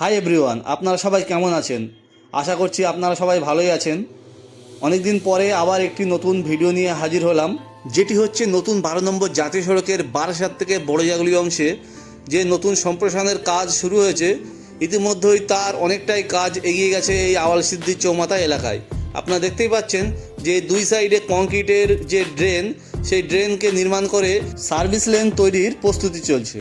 Hi everyone আপনারা সবাই কেমন আছেন? আশা করছি আপনারা সবাই ভালোই আছেন। অনেকদিন পরে আবার একটি নতুন ভিডিও নিয়ে হাজির হলাম, যেটি হচ্ছে নতুন বারো নম্বর জাতীয় সড়কের বারাসাত থেকে বড়জাগুলি অংশে যে নতুন সম্প্রসারণের কাজ শুরু হয়েছে, ইতিমধ্যেই তার অনেকটাই কাজ এগিয়ে গেছে এই আওয়াল সিদ্দির চৌমাথা এলাকায়। আপনারা দেখতেই পাচ্ছেন যে দুই সাইডে কংক্রিটের যে ড্রেন সেই ড্রেনকে নির্মাণ করে সার্ভিস লেন তৈরির প্রস্তুতি চলছে।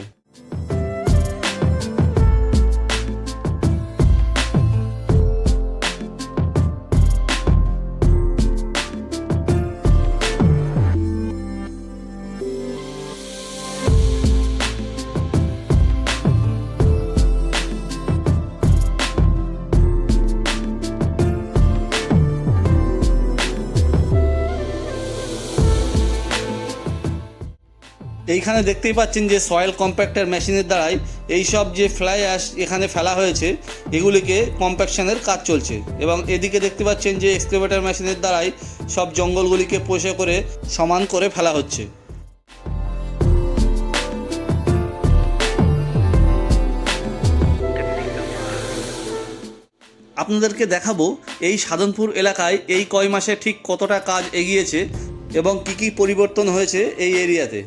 এইখানে দেখতেই পাচ্ছেন যে সয়েল কম্প্যাক্টার মেশিনের দ্বারাই এই সব যে ফ্লাই অ্যাশ এখানে ফেলা হয়েছে, এগুলিকে কম্প্যাকশনের কাজ চলছে। এবং এদিকে দেখতে পাচ্ছেন যে এক্সকেভেটর মেশিনের দ্বারাই সব জঙ্গলগুলিকে পরিষ্কার করে, সমান করে ফেলা হচ্ছে। আপনাদেরকে দেখাবো এই সাধনপুর এলাকায় এই কয় মাসে ঠিক কতটা কাজ এগিয়েছে এবং কি কি পরিবর্তন হয়েছে এই এরিয়াতে।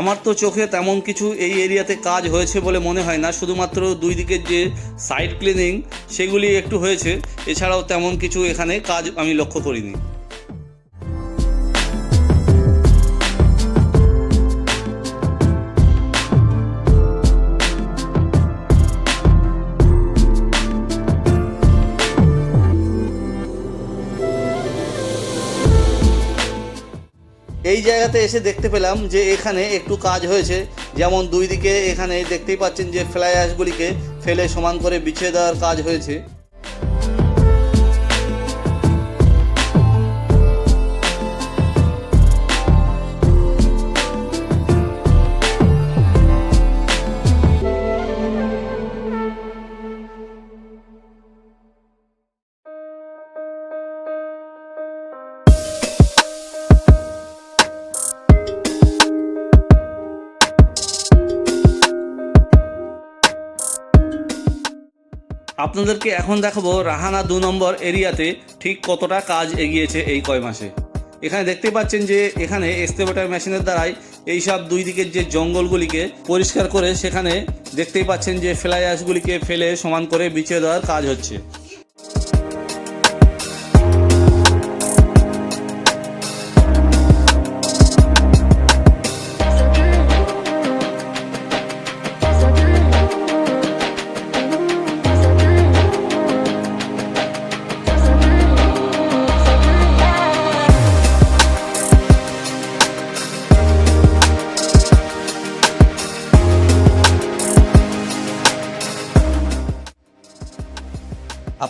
আমার তো চোখে তেমন কিছু এই এরিয়াতে কাজ হয়েছে বলে মনে হয় না। শুধুমাত্র দুই দিকের যে সাইড ক্লিনিং সেগুলি একটু হয়েছে। এছাড়াও তেমন কিছু এখানে কাজ আমি লক্ষ্য করিনি। জায়গাতে এসে দেখতে পেলাম যে এখানে একটু কাজ হয়েছে। যেমন দুই দিকে এখানে দেখতেই পাচ্ছেন যে ফ্লাই অ্যাশগুলিকে ফেলে সমান করে বিছিয়ে দেওয়ার কাজ হয়েছে। আপনাদেরকে এখন দেখাবো রাহানা দু নম্বর এরিয়াতে ঠিক কতটা কাজ এগিয়েছে এই কয় মাসে। এখানে দেখতে পাচ্ছেন যে এখানে এক্সকেভেটর মেশিনের দ্বারাই এই সব দুই দিকের যে জঙ্গলগুলিকে পরিষ্কার করে সেখানে দেখতেই পাচ্ছেন যে ফ্লাই ফেলে সমান করে বিছিয়ে দেওয়ার কাজ হচ্ছে।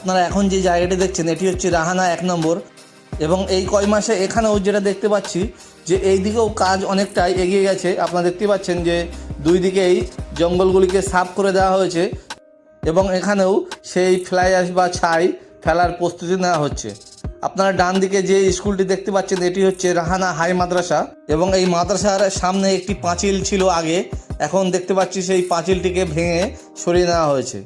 আপনারা এখন যে জায়গাটি দেখছেন, এটি হচ্ছে রাহানা এক নম্বর। এবং এই কয় মাসে এখানেও যেটা দেখতে পাচ্ছি যে এই দিকেও কাজ অনেকটাই এগিয়ে গেছে। আপনারা দেখতে পাচ্ছেন যে দুই দিকেই জঙ্গলগুলিকে সাফ করে দেওয়া হয়েছে এবং এখানেও সেই ফ্লাই অ্যাশ বা ছাই ফেলার প্রস্তুতি নেওয়া হচ্ছে। আপনারা ডান দিকে যে স্কুলটি দেখতে পাচ্ছেন, এটি হচ্ছে রাহানা হাই মাদ্রাসা এবং এই মাদ্রাসার সামনে একটি পাঁচিল ছিল আগে। এখন দেখতে পাচ্ছি সেই পাঁচিলটিকে ভেঙে সরিয়ে নেওয়া হয়েছে।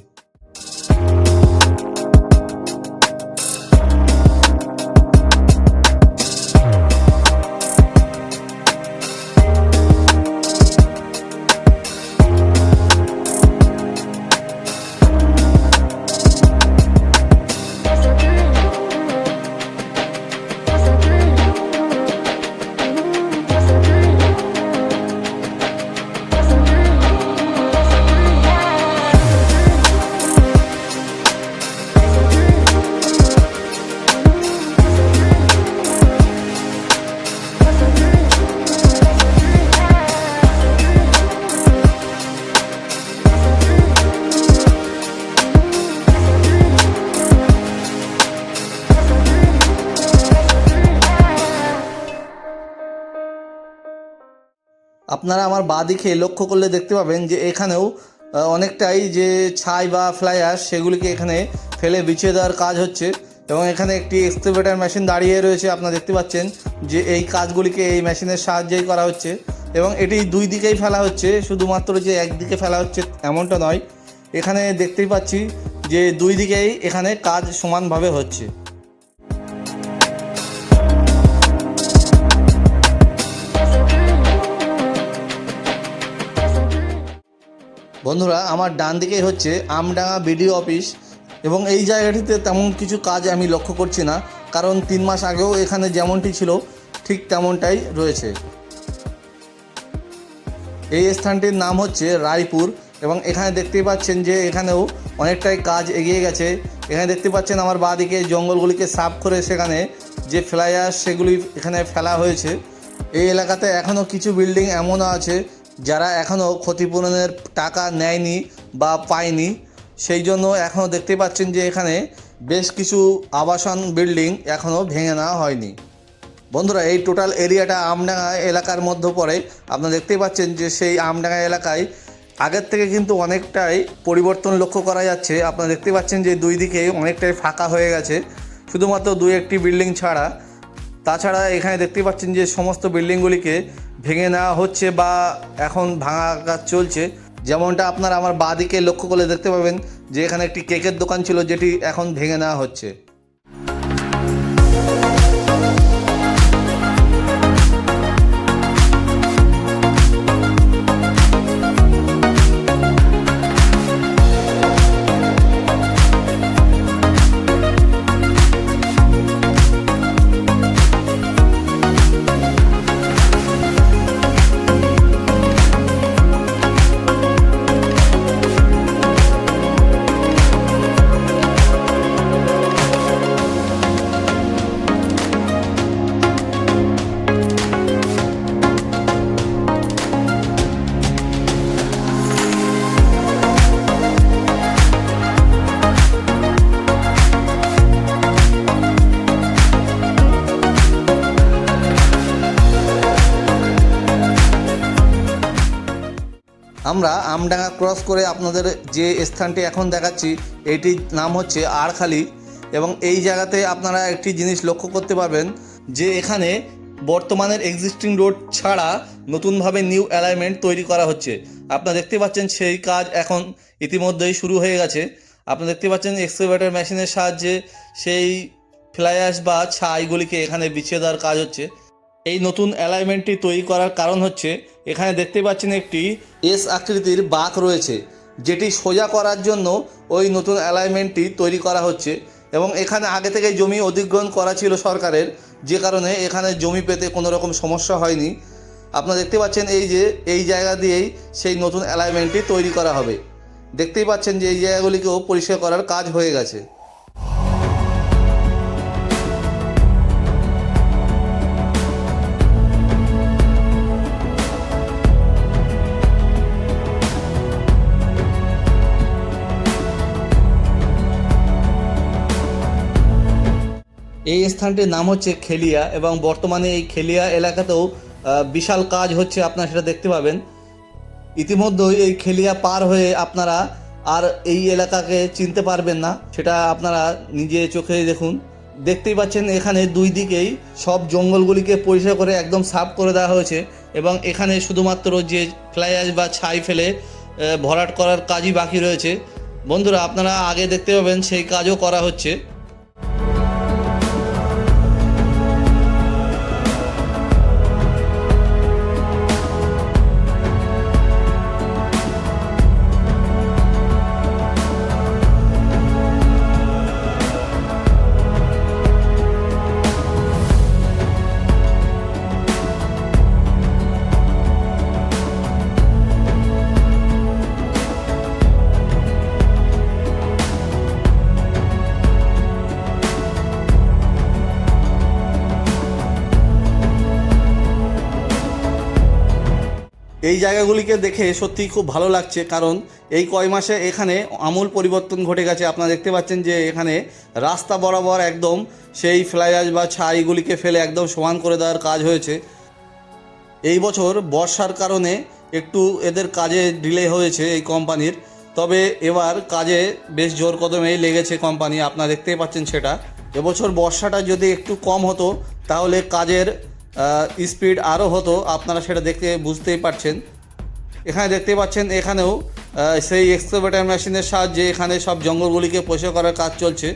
আপনারা আমার বাঁ দিকে লক্ষ্য করলে দেখতে পাবেন যে এখানেও অনেকটাই যে ছাই বা ফ্লাইয়ার সেগুলিকে এখানে ফেলে বিছিয়ে দেওয়ার কাজ হচ্ছে। এবং এখানে একটি এক্সকেভেটার মেশিন দাঁড়িয়ে রয়েছে, আপনারা দেখতে পাচ্ছেন যে এই কাজগুলিকে এই মেশিনের সাহায্যেই করা হচ্ছে। এবং এটি দুই দিকেই ফেলা হচ্ছে, শুধুমাত্র যে একদিকে ফেলা হচ্ছে এমনটা নয়। এখানে দেখতেই পাচ্ছি যে দুই দিকেই এখানে কাজ সমানভাবে হচ্ছে। বন্ধুরা, আমার ডান দিকেই হচ্ছে আমডাঙ্গা বিডিও অফিস এবং এই জায়গাটিতে তেমন কিছু কাজ আমি লক্ষ্য করছি না, কারণ তিন মাস আগেও এখানে যেমনটি ছিল, ঠিক তেমনটাই রয়েছে। এই স্থানটির নাম হচ্ছে রায়পুর এবং এখানে দেখতেই পাচ্ছেন যে এখানেও অনেকটাই কাজ এগিয়ে গেছে। এখানে দেখতে পাচ্ছেন আমার বাঁদিকে জঙ্গলগুলিকে সাফ করে সেখানে যে ফ্লাইয়ার সেগুলি এখানে ফেলা হয়েছে। এই এলাকাতে এখনও কিছু বিল্ডিং এমনও আছে যারা এখনও ক্ষতিপূরণের টাকা নেয়নি বা পায়নি, সেই জন্য এখনও দেখতে পাচ্ছেন যে এখানে বেশ কিছু আবাসন বিল্ডিং এখনও ভেঙে নেওয়া হয়নি। বন্ধুরা, এই টোটাল এরিয়াটা আমডাঙ্গা এলাকার মধ্যে পড়ে। আপনারা দেখতেই পাচ্ছেন যে সেই আমডাঙ্গা এলাকায় আগের থেকে কিন্তু অনেকটাই পরিবর্তন লক্ষ্য করা যাচ্ছে। আপনারা দেখতে পাচ্ছেন যে দুই দিকে অনেকটাই ফাঁকা হয়ে গেছে। শুধুমাত্র দুই একটি বিল্ডিং ছাড়া তাছাড়া এখানে দেখতে পাচ্ছেন যে সমস্ত বিল্ডিংগুলিকে ভেঙে নেওয়া হচ্ছে বা এখন ভাঙা কাজ চলছে। যেমনটা আপনারা আমার বাঁ দিকে লক্ষ্য করলে দেখতে পাবেন যে এখানে একটি কেকের দোকান ছিল যেটি এখন ভেঙে নেওয়া হচ্ছে। আমরা আমডাঙ্গা ক্রস করে আপনাদের যে স্থানটি এখন দেখাচ্ছি, এটির নাম হচ্ছে আড়খালি এবং এই জায়গাতে আপনারা একটি জিনিস লক্ষ্য করতে পারবেন যে এখানে বর্তমানের এক্সিস্টিং রোড ছাড়া নতুনভাবে নিউ অ্যালাইনমেন্ট তৈরি করা হচ্ছে। আপনারা দেখতে পাচ্ছেন সেই কাজ এখন ইতিমধ্যেই শুরু হয়ে গেছে। আপনারা দেখতে পাচ্ছেন এক্সকেভেটর মেশিনের সাহায্যে সেই ফ্লাইয়াস বা ছাইগুলিকে এখানে বিছিয়ে দেওয়ার কাজ হচ্ছে। এই নতুন অ্যালাইনমেন্টটি তৈরি করার কারণ হচ্ছে, এখানে দেখতে পাচ্ছেন একটি এস আকৃতির বাঁক রয়েছে, যেটি সোজা করার জন্য ওই নতুন অ্যালাইনমেন্টটি তৈরি করা হচ্ছে এবং এখানে আগে থেকে জমি অধিগ্রহণ করা ছিল সরকারের, যে কারণে এখানে জমি পেতে কোনো রকম সমস্যা হয়নি। আপনারা দেখতে পাচ্ছেন এই যে, এই জায়গা দিয়েই সেই নতুন অ্যালাইনমেন্টটি তৈরি করা হবে। দেখতেই পাচ্ছেন যে এই জায়গাগুলিকেও পরিষ্কার করার কাজ হয়ে গেছে। এই স্থানটির নাম হচ্ছে খেলিয়া এবং বর্তমানে এই খেলিয়া এলাকাতেও বিশাল কাজ হচ্ছে আপনারা সেটা দেখতে পাবেন। ইতিমধ্যেই এই খেলিয়া পার হয়ে আপনারা আর এই এলাকাকে চিনতে পারবেন না, সেটা আপনারা নিজে চোখে দেখুন। দেখতেই পাচ্ছেন এখানে দুই দিকেই সব জঙ্গলগুলিকে পরিষ্কার করে একদম সাফ করে দেওয়া হয়েছে এবং এখানে শুধুমাত্র যে ফ্লাইয়াস বা ছাই ফেলে ভরাট করার কাজই বাকি রয়েছে। বন্ধুরা, আপনারা আগে দেখতে পাবেন সেই কাজও করা হচ্ছে। এই জায়গাগুলিকে দেখে সত্যিই খুব ভালো লাগছে, কারণ এই কয় মাসে এখানে আমূল পরিবর্তন ঘটে গেছে। আপনারা দেখতে পাচ্ছেন যে এখানে রাস্তা বরাবর একদম সেই ফ্লাইয়াস বা ছাইগুলিকে ফেলে একদম সমান করে দেওয়ার কাজ হয়েছে। এই বছর বর্ষার কারণে একটু এদের কাজে ডিলে হয়েছে এই কোম্পানির। তবে এবার কাজে বেশ জোর কদমেই লেগেছে কোম্পানি, আপনারা দেখতেই পাচ্ছেন সেটা। এবছর বর্ষাটা যদি একটু কম হতো, তাহলে কাজের স্পিড আরও হতো, আপনারা সেটা দেখতে বুঝতেই পারছেন। এখানে দেখতে পাচ্ছেন, এখানেও সেই এক্সকোভেটার মেশিনের সাহায্যে এখানে সব জঙ্গলগুলিকে পরিষ্কার করার কাজ চলছে।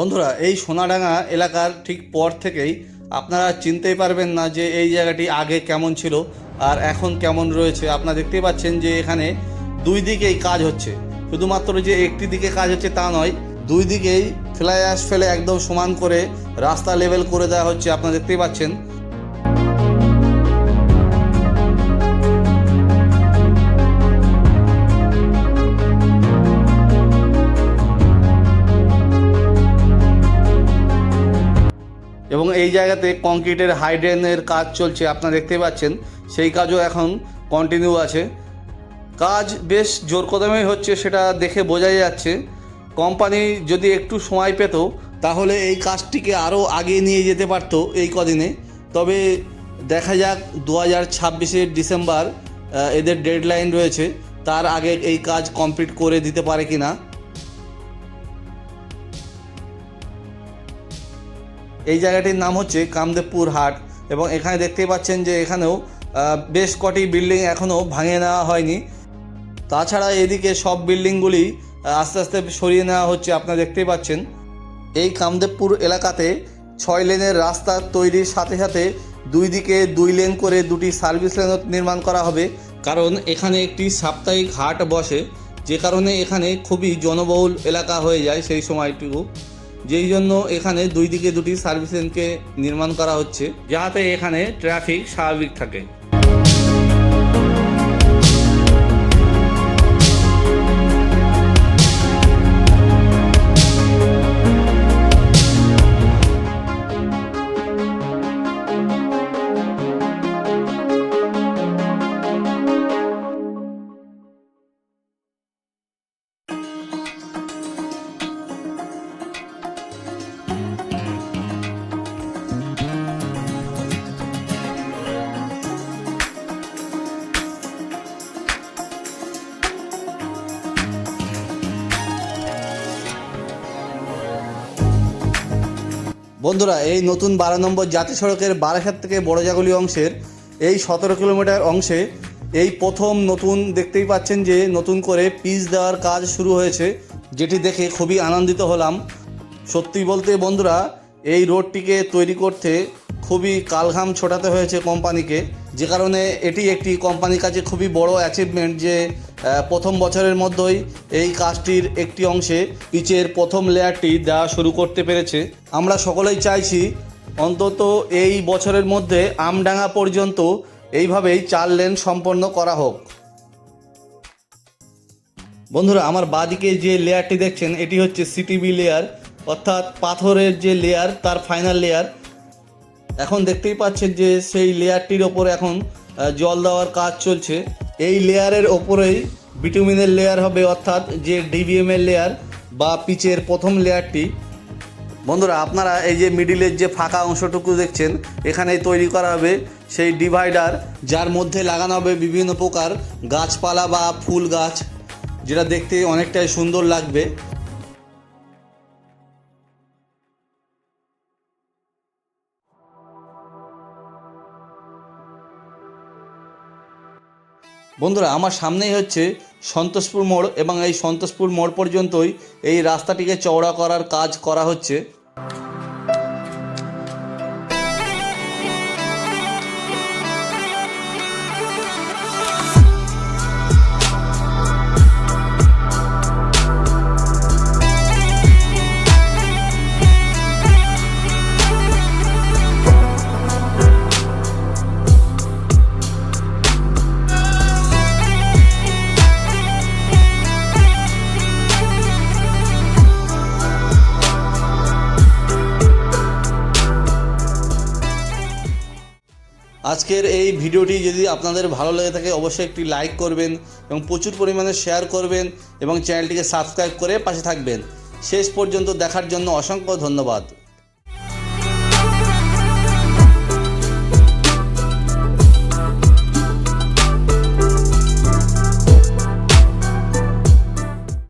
বন্ধুরা, এই সোনাডাঙ্গা এলাকার ঠিক পর থেকেই আপনারা চিনতেই পারবেন না যে এই জায়গাটি আগে কেমন ছিল আর এখন কেমন রয়েছে। আপনারা দেখতেই পাচ্ছেন যে এখানে দুই দিকেই কাজ হচ্ছে। শুধুমাত্র যে একটি দিকে কাজ হচ্ছে তা নয়, দুই দিকেই ফ্লাই অ্যাশ ফেলে একদম সমান করে রাস্তা লেভেল করে দেওয়া হচ্ছে। আপনারা দেখতেই পাচ্ছেন এই জায়গাতে কংক্রিটের হাইড্রেনের কাজ চলছে, আপনারা দেখতে পাচ্ছেন। সেই কাজও এখন কন্টিনিউ আছে। কাজ বেশ জোর কদমেই হচ্ছে, সেটা দেখে বোঝাই যাচ্ছে। কোম্পানি যদি একটু সময় পেত, তাহলে এই কাজটিকে আরও আগিয়ে নিয়ে যেতে পারতো এই কদিনে। তবে দেখা যাক, দু হাজার ছাব্বিশের ডিসেম্বর এদের ডেডলাইন রয়েছে, তার আগে এই কাজ কমপ্লিট করে দিতে পারে কি না এই জায়গাটির নাম হচ্ছে কামদেবপুর হাট এবং এখানে দেখতেই পাচ্ছেন যে এখানেও বেশ কটি বিল্ডিং এখনও ভাঙে নেওয়া হয়নি। তাছাড়া এদিকে সব বিল্ডিংগুলি আস্তে আস্তে সরিয়ে নেওয়া হচ্ছে, আপনারা দেখতেই পাচ্ছেন। এই কামদেবপুর এলাকাতে ছয় লেনের রাস্তা তৈরির সাথে সাথে দুই দিকে দুই লেন করে দুটি সার্ভিস লেন নির্মাণ করা হবে। কারণ এখানে একটি সাপ্তাহিক হাট বসে, যে কারণে এখানে খুবই জনবহুল এলাকা হয়ে যায় সেই সময়টুকু। যেই জন্য এখানে দুই দিকে দুটি সার্ভিস লেনকে নির্মাণ করা হচ্ছে। যাতে এখানে ট্রাফিক স্বাভাবিক থাকে। বন্ধুরা, এই নতুন বারো নম্বর জাতীয় সড়কের বারাসাত থেকে বড়জাগুলি অংশের এই সতেরো কিলোমিটার অংশে এই প্রথম নতুন দেখতেই পাচ্ছেন যে নতুন করে পিচ দেওয়ার কাজ শুরু হয়েছে, যেটি দেখে খুবই আনন্দিত হলাম। সত্যি বলতে বন্ধুরা, এই রোডটিকে তৈরি করতে খুবই কালঘাম ছোটাতে হয়েছে কোম্পানিকে। যে কারণে এটি একটি কোম্পানির কাছে খুবই বড় অ্যাচিভমেন্ট যে প্রথম বছরের মধ্যেই এই কাজটির একটি অংশে পিচের প্রথম লেয়ারটি দেওয়া শুরু করতে পেরেছে। আমরা সকলেই চাইছি অন্তত এই বছরের মধ্যে আমডাঙ্গা পর্যন্ত এইভাবেই চার লেন সম্পন্ন করা হোক। বন্ধুরা, আমার বাদিকে যে লেয়ারটি দেখছেন, এটি হচ্ছে সিটিবি লেয়ার অর্থাৎ পাথরের যে লেয়ার তার ফাইনাল লেয়ার এখন দেখতেই পাচ্ছেন যে সেই লেয়ারটির ওপর এখন জল দেওয়ার কাজ চলছে। এই লেয়ারের ওপরেই বিটুমিনের লেয়ার হবে, অর্থাৎ যে ডিবিএম এর লেয়ার বা পিচের প্রথম লেয়ারটি বন্ধুরা, আপনারা এই যে মিডিলের যে ফাঁকা অংশটুকু দেখছেন এখানে তৈরি করা হবে সেই ডিভাইডার যার মধ্যে লাগানো হবে বিভিন্ন প্রকার গাছপালা বা ফুল গাছ, যেটা দেখতে অনেকটাই সুন্দর লাগবে। বন্ধুরা, আমার সামনেই হচ্ছে সন্তোষপুর মোড় এবং এই সন্তোষপুর মোড় পর্যন্তই এই রাস্তাটিকে চওড়া করার কাজ করা হচ্ছে। আজকের এই ভিডিওটি যদি আপনাদের ভালো লেগে থাকে, অবশ্যই একটি লাইক করবেন এবং প্রচুর পরিমাণে শেয়ার করবেন এবং চ্যানেলটিকে সাবস্ক্রাইব করে পাশে থাকবেন। শেষ পর্যন্ত দেখার জন্য অসংখ্য ধন্যবাদ।